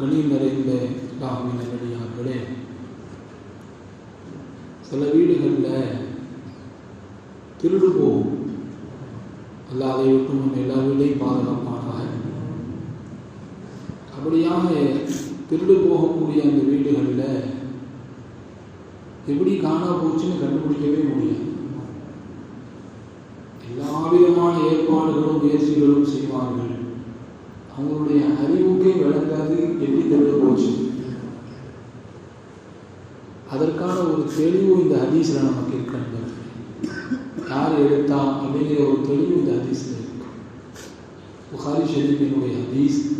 கணியம் நிறைந்த லாவின் சில வீடுகளில் திருடு போகும். அல்ல விட்டு நம்ம எல்லா வீடையும் பாதுகாப்பானாக. அப்படியாக திருடு போகக்கூடிய அந்த வீடுகளில் எப்படி காணா போச்சுன்னு கண்டுபிடிக்கவே முடியாது. எல்லா விதமான ஏற்பாடுகளும் முயற்சிகளும் செய்வார்கள். அவங்களுடைய விளங்காது எப்படி போச்சு. அதற்கான ஒரு தெளிவு இந்த ஹதீஸில் நமக்கு இருக்கிறது யார் எடுத்தா அப்படிங்கிற ஒரு தெளிவு இந்த ஹதீஸில் இருக்கு. புகாரி ஷெரீஃபினுடைய ஹதீஸ்.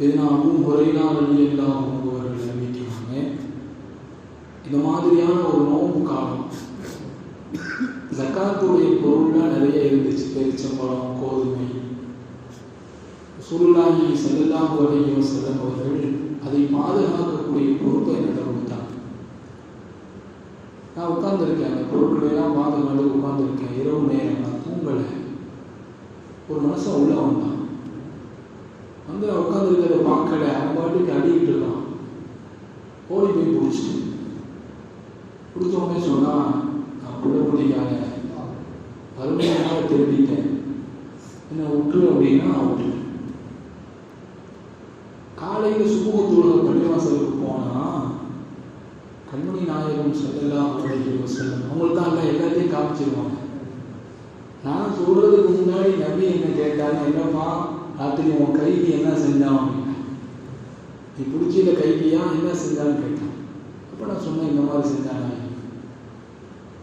இதனாலும் நான் அபு முறையிலா எல்லாம் அறிவிக்கிறாங்க. இந்த மாதிரியான ஒரு நோம்பு காலம். ஜக்காத்துடைய பொருள்லாம் நிறைய இருந்துச்சு. பேரிச்சம்பழம் கோதுமை சுருளாகி செல்லலாம் வரையும் செல்லும் அவர்கள் அதை பாதுகாக்கக்கூடிய பொறுப்பை என்னிடம் கொடுத்தாங்க நான் உட்கார்ந்துருக்கேன். அந்த பொருட்களெல்லாம் பாதுகாத்து உட்கார்ந்துருக்கேன். இரவு நேரம் நான் தூங்கலை. ஒரு மனுஷன் உள்ள வந்தான். வந்து உட்காந்துருக்கிறத பார்க்கல. அவன் பாட்டுக்கு அடிக்கிட்டு இருக்கான். ஓடி போய் பிடிச்சிட்டு. பிடிச்ச சொன்னால் சொன்னான் நான் உள்ள பிடிக்காத. வறுமையாக திருடிட்டேன். என்ன விட்டுரு அப்படின்னா நான் விட்டுட்டேன் காலையில் சுமூகத்தோட பள்ளிவாசலுக்கு போனால் கண்மணி நாயகம் செல்லலாம் அப்படின்னு செல்லும் அவங்களுக்கு தான் எல்லாத்தையும் காமிச்சிருவாங்க. நான் சொல்றதுக்கு முன்னாடி நபி என்ன கேட்டாங்க என்னப்பா ராத்திரி உன் கைக்கு என்ன செஞ்சான் அப்படின்னு. நீ பிடிச்சியில கைக்கியா? என்ன செஞ்சான்னு கேட்டான். அப்போ நான் சொன்னேன் இந்த மாதிரி செஞ்சானா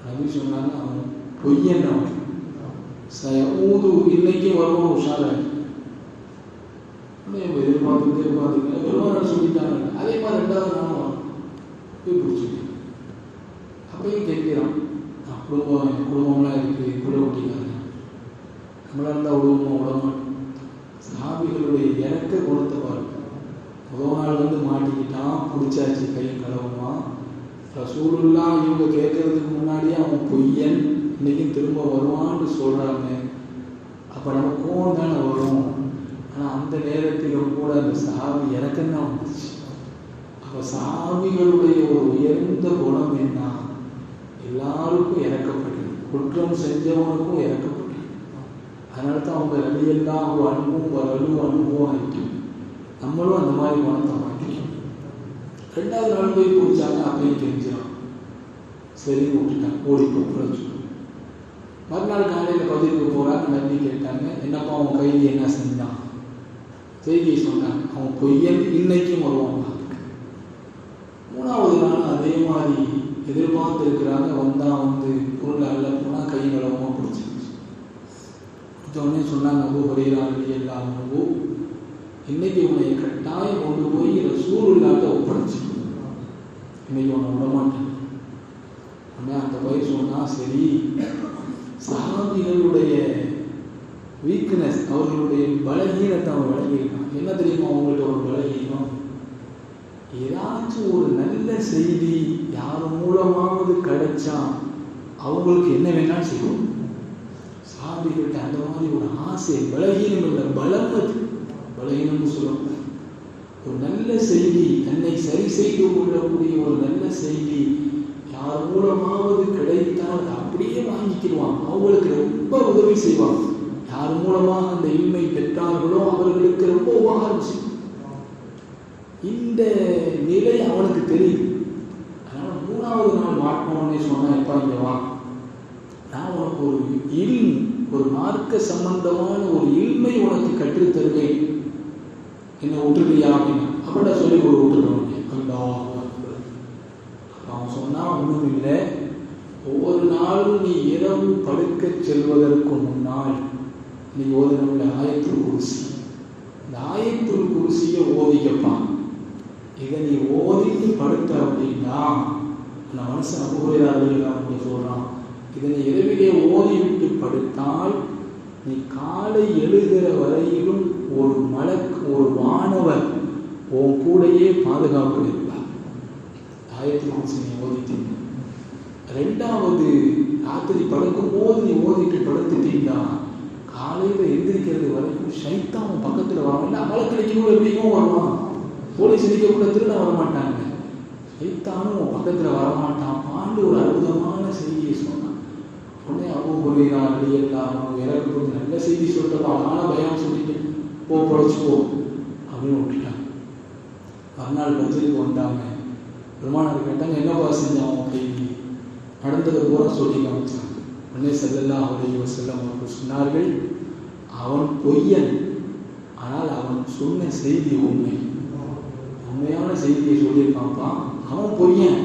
நபி சொன்னாங்க அவன் பொய்யன்னு அவன். ஊது இன்னைக்கு வருவான் உஷாராக எதிர்பார்த்துட்டு பார்த்தீங்கன்னா பெருமாள் சொல்லிட்டாங்க அதே மாதிரி ரெண்டாவது நானும் போய் பிடிச்சிட்டேன் அப்பயும் கேட்கிறான் நான் குடும்பம் என் குடும்பம்லாம் இருக்குது கூட ஒட்டிக்காங்க நம்மளா இருந்தால் விடுவோமா உடம்பு சாமிகளுடைய இறக்க குணத்தை பாருங்க முதல் நாள் வந்து மாட்டிக்கிட்டான் பிடிச்சாச்சு கை கலவுமா ரசூலெல்லாம் இவங்க கேட்கறதுக்கு முன்னாடியே அவன் பொய்யன் இன்னைக்கும் திரும்ப வருவான்னு சொல்கிறாங்க அப்போ நம்ம கோவம் தானே வரும் ஆனால் அந்த நேரத்திலும் கூட அந்த சாவி எனக்கு தான் வந்துச்சு. அப்போ சாவிகளுடைய ஒரு உயர்ந்த குணம் என்ன? எல்லாருக்கும் இறக்கப்பட்டது. குற்றம் செஞ்சவனுக்கும் இறக்கப்பட்டது. அதனால தான் அவங்க ரலியெல்லாம் அன்பும் வரலும் அனுபவம் ஆகிட்டு நம்மளும் அந்த மாதிரி குணத்தை மாட்டிக்கணும் ரெண்டாவது நாள் போய் பிடிச்சாங்க அப்பயும் தெரிஞ்சிடும் சரி விட்டுட்டாங்க ஓடி போச்சு மறுநாள் காலையில் பதிவுக்கு போகிறாங்க நன்றி கேட்டாங்க. என்னப்பா அவன் கைதி என்ன செஞ்சான்? செய்தியை சொன்னாங்க. அவன் பொய்யன் இன்னைக்கும் வருவான். மூணாவது நாள் அதே மாதிரி எதிர்பார்த்து இருக்கிறாங்க வந்தா வந்து பொருள் அல்ல போனால் கை வளமா பிடிச்சிருச்சு உடனே சொன்னாங்க அபு ஹரீராங்க எல்லாம் அபு இன்னைக்கு உன்னை கட்டாயம் கொண்டு போய் ரசூல் இல்லாத ஒப்படைச்சு. இன்னைக்கு உன்னை விடமாட்டேன் உடனே அந்த பயிர் சொன்னா சரி சஹாபிகளுடைய வீக்னஸ் அவர்களுடைய பலகீனத்தை அவன் வழங்கியிருக்க தெரியுமா உங்களுக்கு ஒரு பலகீனம்? ஏதாச்சும் ஒரு நல்ல செய்தி யார் மூலமாவது கிடைச்சா அவங்களுக்கு என்ன வேணாலும் செய்யும். சாபிகிட்ட அந்த மாதிரி ஒரு ஆசை பலகீனம் இல்லை பலம் அது. பலகீனம்னு சொல்லுவாங்க ஒரு நல்ல செய்தி தன்னை சரி செய்து கொள்ளக்கூடிய ஒரு நல்ல செய்தி யார் மூலமாவது கிடைத்தால் அப்படியே வாங்கிக்கிடுவான் அவங்களுக்கு ரொம்ப உதவி செய்வான் யார் மூலமாக அந்த இன்மை இருக்கிறார்களோ அவர்களுக்கு ரொம்ப உபகாரம் இந்த நிலை அவனுக்கு தெரியுது. அதனால மூணாவது நாள் மாட்டோம்னே சொன்னா எப்பா இங்க வா. நான் உனக்கு ஒரு இல் ஒரு மார்க்க சம்பந்தமான ஒரு இல்மை உனக்கு கற்றுத் தருவேன். என்ன விட்டுருக்கியா அப்படின்னு. அப்படின்னா. சொல்லி ஒரு விட்டுருவோம் அவன் சொன்னா ஒன்றும் இல்லை ஒவ்வொரு நாளும் நீ இரவு படுக்க செல்வதற்கு முன்னால் நீ ஓதனுள்ள ஆயத்துள் குருசி. இந்த ஆயத்துள் குருசியை ஓதிக்கப்பான் இதை நீ ஓதிட்டு படுத்த அப்படின்னா அந்த மனுஷன் அபுகுறையாளர்கள் அப்படி சொல்கிறான் இதை நீ இரவிலே ஓதிவிட்டு படுத்தால் நீ காலை எழுகிற வரையிலும் ஒரு மலக்கு ஒரு வானவர் உன் கூடையே பாதுகாப்பு இருப்பார் ஆயத்தில் குடிச்சு நீ ஓதிட்டீங்க. ரெண்டாவது ராத்திரி படுக்கும் போது நீ ஓதிட்டு படுத்துட்டீங்கன்னா காலையில் எந்திரிக்கிறது வரைக்கும் ஷைத்தான் உன் பக்கத்தில் வரவில்லை வழக்கடிக்க கூட எப்படியும் வருவான். போலீஸ் அடிக்க கூட திருட வர மாட்டாங்க. சைத்தானும் பக்கத்தில் வரமாட்டான் பாண்டு ஒரு அற்புதமான செய்தியை சொன்னான். உடனே அவ்வளோ ஹுரைரா ரலியல்லாஹு அன்ஹு எனக்கு கொஞ்சம் நல்ல செய்தி சொல்றப்பா நானும் பயம் சொல்லிட்டு போ பொழைச்சிப்போம் அப்படின்னு விட்டுட்டாங்க மறுநாள் பஜ்ருக்கு வந்தாங்க. பெருமானார் கேட்டாங்க என்னப்பா செஞ்சான் அப்படின்னு கைதி நடந்ததை பூரா சொல்லி காமிச்சாங்க. உன்னே செல்லல்லாம் அவரைய செல்லம் அவர்கள் சொன்னார்கள் அவன் பொய்யன். ஆனால் அவன் சொன்ன செய்தி உண்மை. உண்மையான செய்தியை சொல்லியிருக்கான்ப்பா. அவன் பொய்யன்.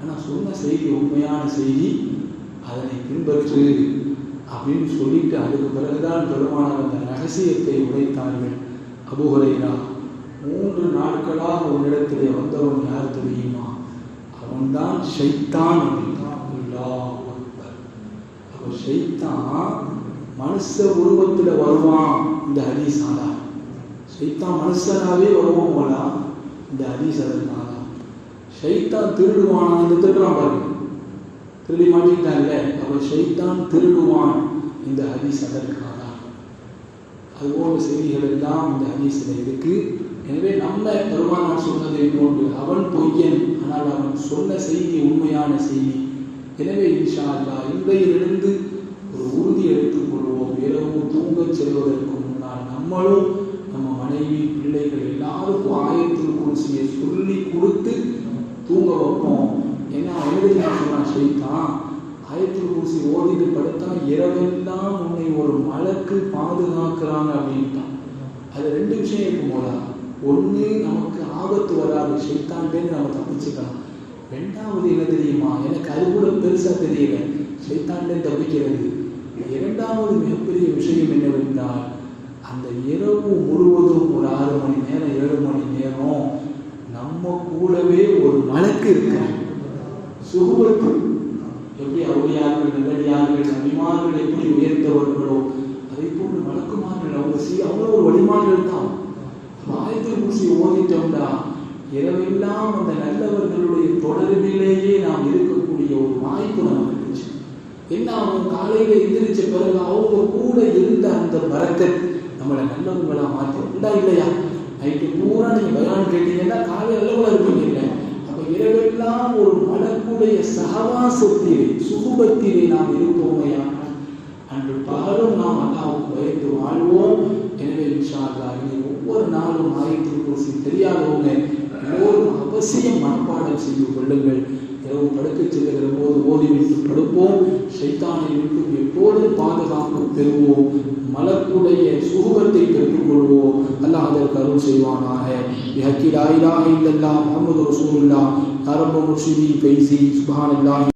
ஆனால் சொன்ன செய்தி உண்மையான செய்தி அதனை பின்பற்று அப்படின்னு சொல்லிட்டு அதுக்கு பிறகுதான் பெருமானார் அந்த ரகசியத்தை உடைத்தார்கள். அபுஹுரைரா மூன்று நாட்களாக உன்னிடத்திலே வந்தவன் யார் தெரியுமா? அவன்தான் ஷைத்தான். அப்படின்னா ஒரு அக்பர் ஷைத்தான் மனுஷ உருவத்தில் வருவான் இந்த ஹதீஸ் ஆதா ஷைத்தான் மனுஷனாகவே வருவான் போலா இந்த ஹதீஸ் அதற்காக ஷைத்தான் திருடுவானா? இந்த திருடுறான் பாருங்க. திருடி மாட்டிக்கிட்டான்ல. அவன் ஷைத்தான் திருடுவான் இந்த ஹதீஸ் அதற்காக அதுபோல செய்திகள் எல்லாம் இந்த ஹதீஸில் இருக்கு. எனவே நம்ம பெருமானார் சொன்னதை போன்று அவன் பொய்யன் ஆனால் அவன் சொன்ன செய்தி உண்மையான செய்தி. எனவே இன்ஷா அல்லா இன்றையிலிருந்து ஒரு உறுதி எடுத்துக் கொள்வோம். இரவு தூங்கச் செல்வதற்கு முன்னால் நம்மளும் நம்ம மனைவி பிள்ளைகள் எல்லாருக்கும் ஆயத்தில் குறிச்சியை சொல்லி கொடுத்து தூங்க வைப்போம். ஏன்னா எழுதி சொன்னா செய்தான் ஆயத்தில் குறிச்சி ஓதிட்டு படுத்தா இரவெல்லாம் உன்னை ஒரு மலக்கு பாதுகாக்கிறாங்க அப்படின்ட்டான். அது ரெண்டு விஷயம் இருக்கும் போல ஒன்று நமக்கு ஆபத்து வராது. ஷைத்தான்டேன்னு நம்ம தப்பிச்சுக்கலாம். ரெண்டாவது என்ன தெரியுமா? எனக்கு அது கூட பெருசா தெரியல. சைத்தாண்டே தப்பிக்கிறது. இரண்டாவது மிகப்பெரிய விஷயம் என்னவென்றால் அந்த இரவு முழுவதும் ஒரு ஆறு மணி நேரம் ஏழு மணி நேரம் நம்ம கூடவே ஒரு மலக்கு இருக்கிறாங்க சுகுவத்து எப்படி அவுளியார்கள் நல்லடியார்கள் அபிமார்கள் எப்படி உயர்ந்தவர்களோ அதை போன்று மலக்குமார்கள் அவங்க சீ அவ்வளோ ஒரு வழிமார்கள் தான் ஆயத்தில் பூசி ஓதிட்டோம்டா இரவெல்லாம் அந்த நல்லவர்களுடைய தொடர்பிலேயே நாம் இருக்கக்கூடிய ஒரு இருந்துச்சு என்ன அவங்க காலையில எந்திரிச்ச பிறகு அவங்க கூட இருந்த அந்த மரத்தை நம்மளை நல்லவங்களா மாற்றி உண்டா இல்லையா? நைட்டு பூரா நீங்க பகவான் கேட்டீங்கன்னா காலை நல்லவங்களா இருப்பீங்க இல்லை அப்ப இரவெல்லாம் ஒரு மலக்குடைய சகவாசத்திலே சுகுபத்திலே நாம் இருப்போமையா? அன்று பகலும் நாம் அல்லாவுக்கு பயந்து வாழ்வோம். எனவே இன்ஷால்லா இனி ஒவ்வொரு நாளும் ஆயிரத்தி குருசி தெரியாதவங்க ஒவ்வொரு அவசியம் மனப்பாடம் செய்து கொள்ளுங்கள். இரவு படுக்க செல்லுகிற போது ஓதிவிட்டு படுப்போம் சைத்தானை விட்டு எப்போதும் பாதுகாப்பு பெறுவோம் மலக்குடைய சுகத்தை பெற்றுக்கொள்வோம் அல்லாஹ் அதற்கு அருள் செய்வானாக يحكي لا إله إلا الله محمد رسول الله يا رب مرشدي فيزي سبحان الله